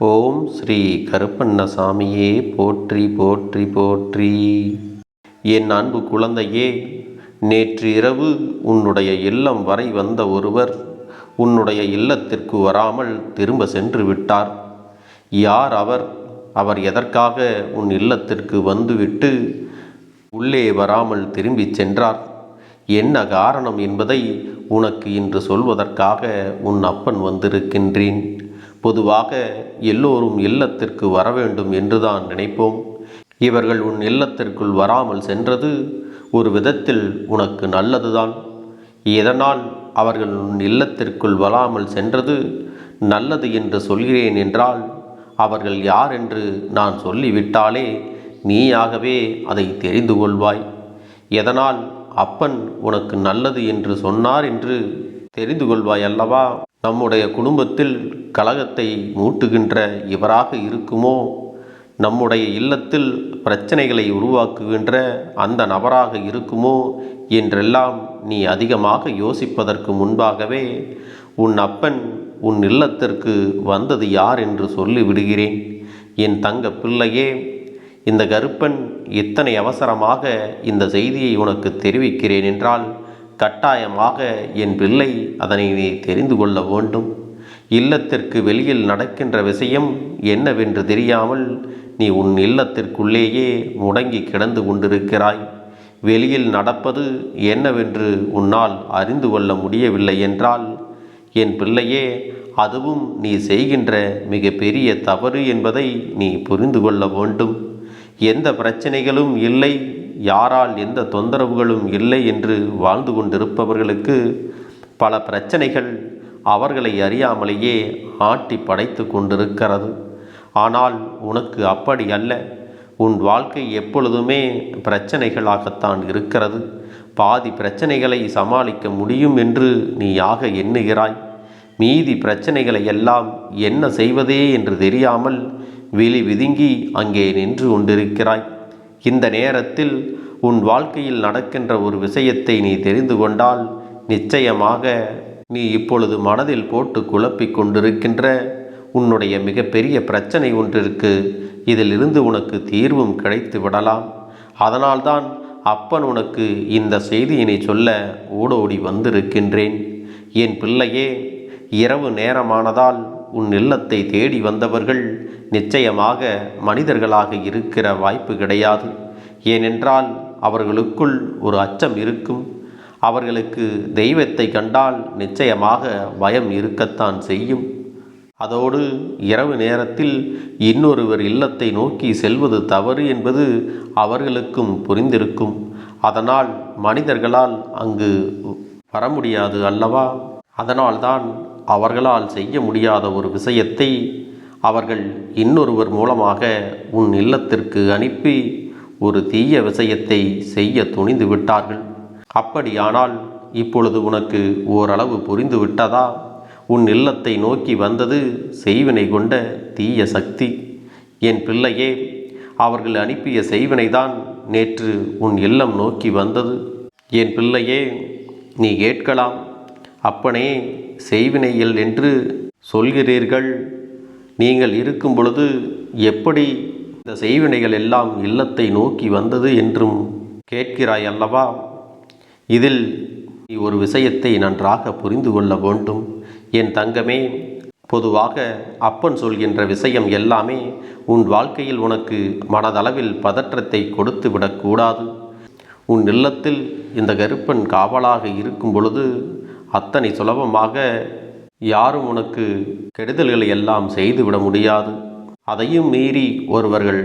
ஓம் ஸ்ரீ கருப்பண்ணசாமியே போற்றி போற்றி போற்றி. என் அன்பு குழந்தையே நேற்று இரவு உன்னுடைய இல்லம் வரை வந்த ஒருவர் உன்னுடைய இல்லத்திற்கு வராமல் திரும்ப சென்று விட்டார். யார் அவர்? அவர் எதற்காக உன் இல்லத்திற்கு வந்துவிட்டு உள்ளே வராமல் திரும்பிச் சென்றார்? என்ன காரணம் என்பதை உனக்கு இன்று சொல்வதற்காக உன் அப்பன் வந்திருக்கின்றேன். பொதுவாக எல்லோரும் இல்லத்திற்கு வர வேண்டும் என்றுதான் நினைப்போம். இவர்கள் உன் இல்லத்திற்குள் வராமல் சென்றது ஒரு விதத்தில் உனக்கு நல்லதுதான். எதனால் அவர்கள் உன் இல்லத்திற்குள் வராமல் சென்றது நல்லது என்று சொல்கிறேன் என்றால் அவர்கள் யார் என்று நான் சொல்லிவிட்டாலே நீயாகவே அதை தெரிந்து கொள்வாய். எதனால் அப்பன் உனக்கு நல்லது என்று சொன்னார் என்று தெரிந்து கொள்வாய் அல்லவா? நம்முடைய குடும்பத்தில் கலகத்தை மூட்டுகின்ற இவராக இருக்குமோ? நம்முடைய இல்லத்தில் பிரச்சனைகளை உருவாக்குகின்ற அந்த நபராக இருக்குமோ? என்றெல்லாம் நீ அதிகமாக யோசிப்பதற்கு முன்பாகவே உன் அப்பன் உன் இல்லத்திற்கு வந்தது யார் என்று சொல்லிவிடுகிறேன். என் தங்க பிள்ளையே இந்த கருப்பன் இத்தனை அவசரமாக இந்த செய்தியை உனக்கு தெரிவிக்கிறேன் என்றால் கட்டாயமாக என் பிள்ளை அதனை நீ தெரிந்து கொள்ள வேண்டும். இல்லத்திற்கு வெளியில் நடக்கின்ற விஷயம் என்னவென்று தெரியாமல் நீ உன் இல்லத்திற்குள்ளேயே முடங்கி கிடந்து கொண்டிருக்கிறாய். வெளியில் நடப்பது என்னவென்று உன்னால் அறிந்து கொள்ள முடியவில்லை என்றால் என் பிள்ளையே அதுவும் நீ செய்கின்ற மிக பெரிய தவறு என்பதை நீ புரிந்து கொள்ள வேண்டும். எந்த பிரச்சனைகளும் இல்லை யாரால் எந்த தொந்தரவுகளும் இல்லை என்று வாழ்ந்து கொண்டிருப்பவர்களுக்கு பல பிரச்சனைகள் அவர்களை அறியாமலேயே ஆட்டி படைத்து கொண்டிருக்கிறது. ஆனால் உனக்கு அப்படி அல்ல. உன் வாழ்க்கை எப்பொழுதுமே பிரச்சனைகளாகத்தான் இருக்கிறது. பாதி பிரச்சனைகளை சமாளிக்க முடியும் என்று நீயாக எண்ணுகிறாய். மீதி பிரச்சனைகளை எல்லாம் என்ன செய்வதே என்று தெரியாமல் விழி விதுங்கி அங்கே நின்று கொண்டிருக்கிறாய். இந்த நேரத்தில் உன் வாழ்க்கையில் நடக்கின்ற ஒரு விஷயத்தை நீ தெரிந்து கொண்டால் நிச்சயமாக நீ இப்பொழுது மனதில் போட்டு குழப்பிக் கொண்டிருக்கின்ற உன்னுடைய மிகப்பெரிய பிரச்சனை ஒன்றிற்கு இதிலிருந்து உனக்கு தீர்வும் கிடைத்து விடலாம். அதனால்தான் அப்பன் உனக்கு இந்த செய்தியினை சொல்ல ஓடோடி வந்திருக்கின்றேன். என் பிள்ளையே இரவு நேரமானதால் உன் இல்லத்தை தேடி வந்தவர்கள் நிச்சயமாக மனிதர்களாக இருக்கிற வாய்ப்பு கிடையாது. ஏனென்றால் அவர்களுக்குள் ஒரு அச்சம் இருக்கும். அவர்களுக்கு தெய்வத்தை கண்டால் நிச்சயமாக பயம் இருக்கத்தான் செய்யும். அதோடு இரவு நேரத்தில் இன்னொருவர் இல்லத்தை நோக்கி செல்வது தவறு என்பது அவர்களுக்கும் புரிந்திருக்கும். அதனால் மனிதர்களால் அங்கு வர முடியாது அல்லவா? அதனால்தான் அவர்களால் செய்ய முடியாத ஒரு விஷயத்தை அவர்கள் இன்னொருவர் மூலமாக உன் இல்லத்திற்கு அனுப்பி ஒரு தீய விஷயத்தை செய்ய துணிந்து விட்டார்கள். அப்படியானால் இப்பொழுது உனக்கு ஓரளவு புரிந்து விட்டதா? உன் இல்லத்தை நோக்கி வந்தது செய்வினை கொண்ட தீய சக்தி. என் பிள்ளையே அவர்கள் அனுப்பிய செய்வினைதான் நேற்று உன் இல்லம் நோக்கி வந்தது. என் பிள்ளையே நீ கேட்கலாம். அப்பனே செய்வினையில் என்று சொல்கிறீர்கள். நீங்கள் இருக்கும் பொழுது எப்படி இந்த செய்வினைகள் எல்லாம் இல்லத்தை நோக்கி வந்தது என்றும் கேட்கிறாய் அல்லவா? இதில் ஒரு விஷயத்தை நன்றாக புரிந்து கொள்ள வேண்டும். என் தங்கமே பொதுவாக அப்பன் சொல்கின்ற விஷயம் எல்லாமே உன் வாழ்க்கையில் உனக்கு மனதளவில் பதற்றத்தை கொடுத்து விடக்கூடாது உன் இல்லத்தில் இந்த கருப்பன் காவலாக இருக்கும் பொழுது அத்தனை சுலபமாக யாரும் உனக்கு கெடுதல்களை எல்லாம் செய்துவிட முடியாது. அதையும் மீறி ஒருவர்கள்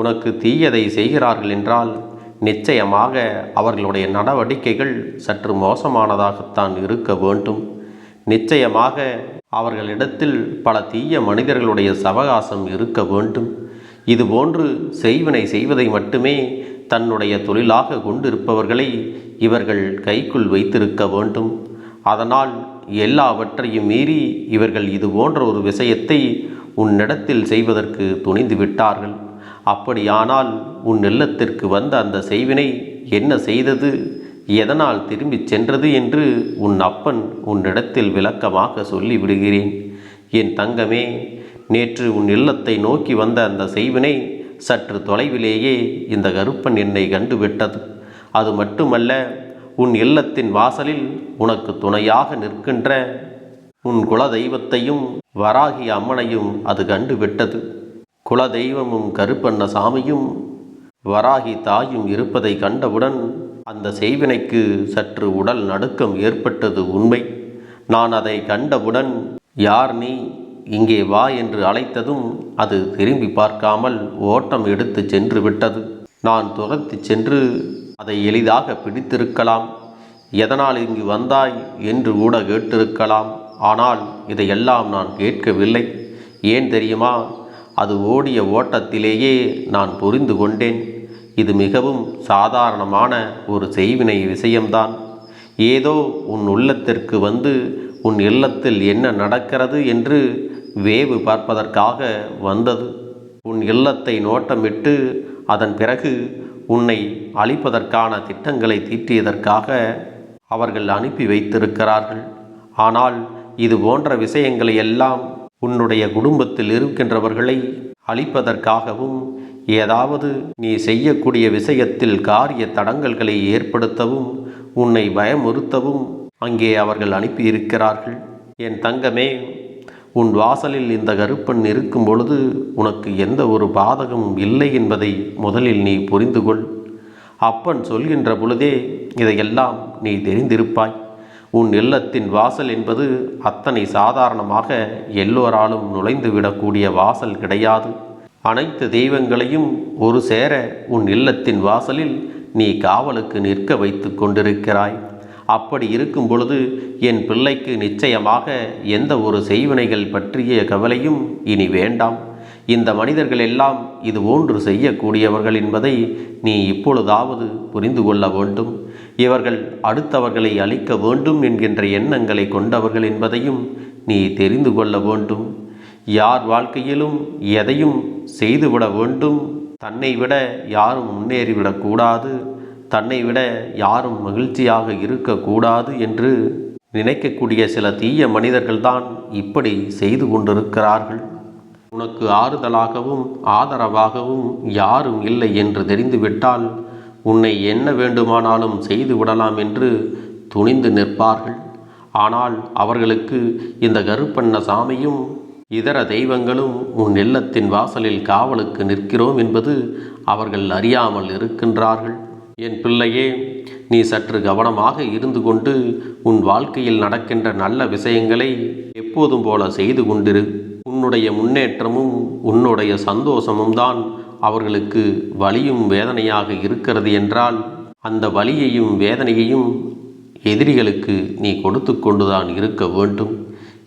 உனக்கு தீயதை செய்கிறார்கள் என்றால் நிச்சயமாக அவர்களுடைய நடவடிக்கைகள் சற்று மோசமானதாகத்தான் இருக்க வேண்டும். நிச்சயமாக அவர்களிடத்தில் பல தீய மனிதர்களுடைய சவகாசம் இருக்க வேண்டும். இதுபோன்று செய்வினை செய்வதை மட்டுமே தன்னுடைய தொழிலாக கொண்டிருப்பவர்களை இவர்கள் கைக்குள் வைத்திருக்க வேண்டும். அதனால் எல்லாவற்றையும் மீறி இவர்கள் இது போன்ற ஒரு விஷயத்தை உன்னிடத்தில் செய்வதற்கு துணிந்து விட்டார்கள். அப்படியானால் உன் இல்லத்திற்கு வந்த அந்த செய்வினை என்ன செய்தது? எதனால் திரும்பிச் சென்றது என்று உன் அப்பன் உன்னிடத்தில் விளக்கமாக சொல்லிவிடுகிறேன். என் தங்கமே நேற்று உன் இல்லத்தை நோக்கி வந்த அந்த செய்வினை சற்று தொலைவிலேயே இந்த கருப்பன் என்னை கண்டுவிட்டது. அது மட்டுமல்ல உன் இல்லத்தின் வாசலில் உனக்கு துணையாக நிற்கின்ற உன் குல தெய்வத்தையும் வராகி அம்மனையும் அது கண்டுவிட்டது. குல தெய்வமும் கருப்பண்ண சாமியும் வராகி தாயும் இருப்பதை கண்டவுடன் அந்த செய்வினைக்கு சற்று உடல் நடுக்கம் ஏற்பட்டது உண்மை. நான் அதை கண்டவுடன் யார் நீ? இங்கே வா என்று அழைத்ததும் அது திரும்பி பார்க்காமல் ஓட்டம் எடுத்து சென்று விட்டது. நான் துரத்தி சென்று அதை எளிதாக பிடித்திருக்கலாம். எதனால் இங்கு வந்தாய்? என்று கூட கேட்டிருக்கலாம். ஆனால் இதையெல்லாம் நான் கேட்கவில்லை. ஏன் தெரியுமா? அது ஓடிய ஓட்டத்திலேயே நான் புரிந்து கொண்டேன். இது மிகவும் சாதாரணமான ஒரு செய்வினை விஷயம்தான். ஏதோ உன் உள்ளத்திற்கு வந்து உன் இல்லத்தில் என்ன நடக்கிறது என்று வேவு பார்ப்பதற்காக வந்தது. உன் இல்லத்தை நோட்டமிட்டு அதன் பிறகு உன்னை அழிப்பதற்கான திட்டங்களை தீட்டியதற்காக அவர்கள் அனுப்பி வைத்திருக்கிறார்கள். ஆனால் இது போன்ற விஷயங்களை எல்லாம் உன்னுடைய குடும்பத்தில் இருக்கின்றவர்களை அழிப்பதற்காகவும் ஏதாவது நீ செய்யக்கூடிய விஷயத்தில் காரிய தடங்கல்களை ஏற்படுத்தவும் உன்னை பயமுறுத்தவும் அங்கே அவர்கள் அனுப்பியிருக்கிறார்கள். என் தங்கமே உன் வாசலில் இந்த கருப்பன் இருக்கும் பொழுது உனக்கு எந்த ஒரு பாதகமும் இல்லை என்பதை முதலில் நீ புரிந்து கொள் அப்பன் சொல்கின்ற பொழுதே இதையெல்லாம் நீ தெரிந்திருப்பாய். உன் இல்லத்தின் வாசல் என்பது அத்தனை சாதாரணமாக எல்லோராலும் நுழைந்து விடக்கூடிய வாசல் கிடையாது. அனைத்து தெய்வங்களையும் ஒரு சேர உன் இல்லத்தின் வாசலில் நீ காவலுக்கு நிற்க வைத்து கொண்டிருக்கிறாய். அப்படி இருக்கும் பொழுது என் பிள்ளைக்கு நிச்சயமாக எந்த ஒரு செய்வினைகள் பற்றிய கவலையும் இனி வேண்டாம். இந்த மனிதர்கள் எல்லாம் இது ஒன்று செய்யக்கூடியவர்கள் என்பதை நீ இப்பொழுதாவது புரிந்து கொள்ள வேண்டும். இவர்கள் அடுத்தவர்களை அழிக்க வேண்டும் என்கின்ற எண்ணங்களை கொண்டவர்கள் என்பதையும் நீ தெரிந்து கொள்ள வேண்டும். யார் வாழ்க்கையிலும் எதையும் செய்துவிட வேண்டும். தன்னை விட யாரும் முன்னேறிவிடக்கூடாது தன்னை விட யாரும் மகிழ்ச்சியாக இருக்கக்கூடாது என்று நினைக்கக்கூடிய சில தீய மனிதர்கள்தான் இப்படி செய்து கொண்டிருக்கிறார்கள். உனக்கு ஆறுதலாகவும் ஆதரவாகவும் யாரும் இல்லை என்று தெரிந்துவிட்டால் உன்னை என்ன வேண்டுமானாலும் செய்து விடலாம் என்று துணிந்து நிற்பார்கள். ஆனால் அவர்களுக்கு இந்த கருப்பண்ண சாமியும் இதர தெய்வங்களும் உன் இல்லத்தின் வாசலில் காவலுக்கு நிற்கிறோம் என்பது அவர்கள் அறியாமல் இருக்கின்றார்கள். என் பிள்ளையே நீ சற்று கவனமாக இருந்து கொண்டு உன் வாழ்க்கையில் நடக்கின்ற நல்ல விஷயங்களை எப்போதும் போல செய்து கொண்டிரு. உன்னுடைய முன்னேற்றமும் உன்னுடைய சந்தோஷமும் தான் அவர்களுக்கு வலியும் வேதனையாக இருக்கிறது என்றால் அந்த வலியையும் வேதனையையும் எதிரிகளுக்கு நீ கொடுத்து கொண்டுதான் இருக்க வேண்டும்.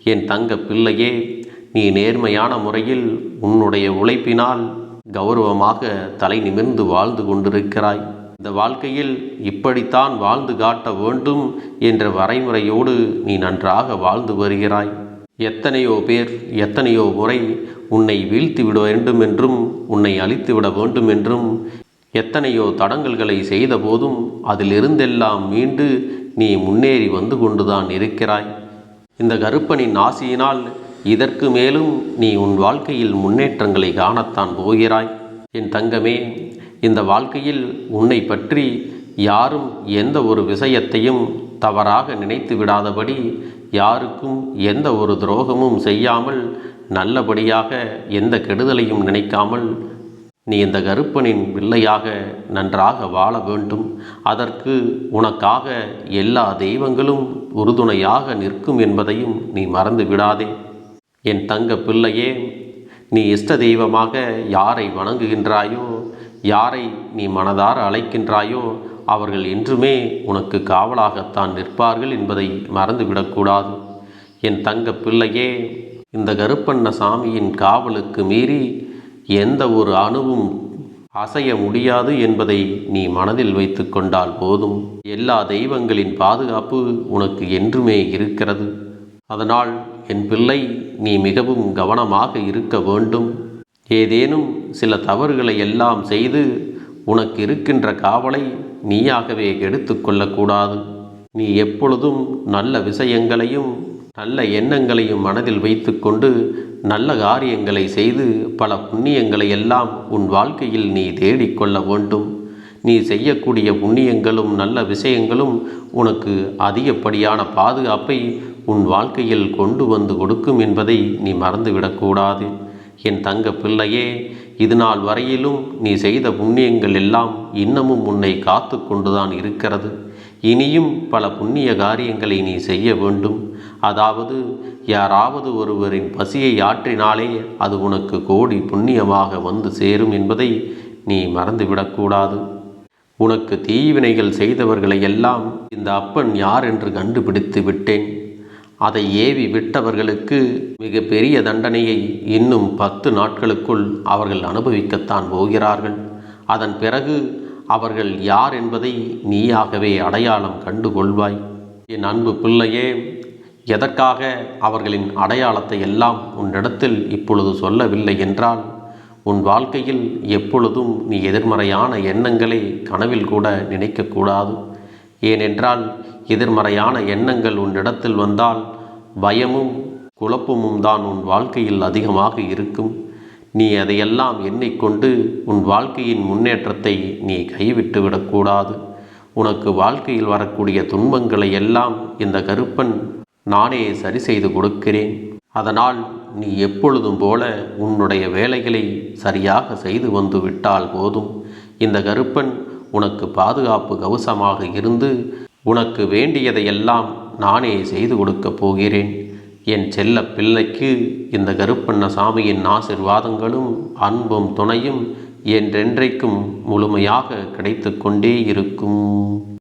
என் தங்க பிள்ளையே நீ நேர்மையான முறையில் உன்னுடைய உழைப்பினால் கௌரவமாக தலை நிமிர்ந்து வாழ்ந்து கொண்டிருக்கிறாய். இந்த வாழ்க்கையில் இப்படித்தான் வாழ்ந்து காட்ட வேண்டும் என்ற வரைமுறையோடு நீ நன்றாக வாழ்ந்து வருகிறாய். எத்தனையோ பேர் எத்தனையோ முறை உன்னை வீழ்த்தி விட வேண்டும் என்றும் உன்னை அழித்து விட வேண்டும் என்றும் எத்தனையோ தடங்கல்களை செய்த போதும் அதிலிருந்தெல்லாம் மீண்டு நீ முன்னேறி வந்து கொண்டுதான் இருக்கிறாய். இந்த கருப்பனின் ஆசியினால் இதற்கு மேலும் நீ உன் வாழ்க்கையில் முன்னேற்றங்களை காணத்தான் போகிறாய். என் தங்கமே இந்த வாழ்க்கையில் உன்னை பற்றி யாரும் எந்த ஒரு விஷயத்தையும் தவறாக நினைத்து விடாதபடி யாருக்கும் எந்த ஒரு துரோகமும் செய்யாமல் நல்லபடியாக எந்த கெடுதலையும் நினைக்காமல் நீ இந்த கருப்பனின் பிள்ளையாக நன்றாக வாழ வேண்டும். அதற்கு உனக்காக எல்லா தெய்வங்களும் உறுதுணையாக நிற்கும் என்பதையும் நீ மறந்து விடாதே. என் தங்க பிள்ளையே நீ இஷ்ட தெய்வமாக யாரை வணங்குகின்றாயோ யாரை நீ மனதார அழைக்கின்றாயோ அவர்கள் என்றுமே உனக்கு காவலாகத்தான் நிற்பார்கள் என்பதை மறந்துவிடக்கூடாது. என் தங்க பிள்ளையே இந்த கருப்பண்ண சாமியின் காவலுக்கு மீறி எந்த ஒரு அணுவும் அசைய முடியாது என்பதை நீ மனதில் வைத்து கொண்டால் போதும். எல்லா தெய்வங்களின் பாதுகாப்பு உனக்கு என்றுமே இருக்கிறது. அதனால் என் பிள்ளை நீ மிகவும் கவனமாக இருக்க வேண்டும். ஏதேனும் சில தவறுகளை எல்லாம் செய்து உனக்கு இருக்கின்ற காவலை நீயாகவே கெடுத்து கொள்ளக்கூடாது நீ எப்பொழுதும் நல்ல விஷயங்களையும் நல்ல எண்ணங்களையும் மனதில் வைத்துக்கொண்டு நல்ல காரியங்களை செய்து பல புண்ணியங்களை எல்லாம் உன் வாழ்க்கையில் நீ தேடிக்கொள்ள வேண்டும். நீ செய்யக்கூடிய புண்ணியங்களும் நல்ல விஷயங்களும் உனக்கு அதிகப்படியான பாதுகாப்பை உன் வாழ்க்கையில் கொண்டு வந்து கொடுக்கும் என்பதை நீ மறந்துவிடக்கூடாது. என் தங்க பிள்ளையே இது நாள் வரையிலும் நீ செய்த புண்ணியங்கள் எல்லாம் இன்னமும் உன்னை காத்து கொண்டுதான் இருக்கிறது. இனியும் பல புண்ணிய காரியங்களை நீ செய்ய வேண்டும். அதாவது யாராவது ஒருவரின் பசியை ஆற்றினாலே அது உனக்கு கோடி புண்ணியமாக வந்து சேரும் என்பதை நீ மறந்துவிடக்கூடாது. உனக்கு தீவினைகள் செய்தவர்களை எல்லாம் இந்த அப்பன் யார் என்று கண்டுபிடித்து விட்டேன். அதை ஏவி விட்டவர்களுக்கு மிக பெரிய தண்டனையை இன்னும் பத்து நாட்களுக்குள் அவர்கள் அனுபவிக்கத்தான் போகிறார்கள். அதன் பிறகு அவர்கள் யார் என்பதை நீயாகவே அடையாளம் கண்டு கொள்வாய். என் அன்பு பிள்ளையே எதற்காக அவர்களின் அடையாளத்தை எல்லாம் உன்னிடத்தில் இப்பொழுது சொல்லவில்லை என்றால் உன் வாழ்க்கையில் எப்பொழுதும் நீ எதிர்மறையான எண்ணங்களை கனவில் கூட நினைக்கக்கூடாது. ஏனென்றால் எதிர்மறையான எண்ணங்கள் உன்னிடத்தில் வந்தால் பயமும் குழப்பமும் தான் உன் வாழ்க்கையில் அதிகமாக இருக்கும். நீ அதையெல்லாம் எண்ணிக்கொண்டு உன் வாழ்க்கையின் முன்னேற்றத்தை நீ கைவிட்டு விடக்கூடாது உனக்கு வாழ்க்கையில் வரக்கூடிய துன்பங்களை எல்லாம் இந்த கருப்பன் நானே சரி செய்து கொடுக்கிறேன். அதனால் நீ எப்பொழுதும் போல உன்னுடைய வேலைகளை சரியாக செய்து வந்து விட்டால் போதும். இந்த கருப்பன் உனக்கு பாதுகாப்பு கவசமாக இருந்து உனக்கு வேண்டியதையெல்லாம் நானே செய்து கொடுக்கப் போகிறேன். என் செல்ல பிள்ளைக்கு இந்த கருப்பண்ண சாமியின் ஆசிர்வாதங்களும் அன்பும் துணையும் என்றென்றைக்கும் முழுமையாக கிடைத்து கொண்டே இருக்கும்.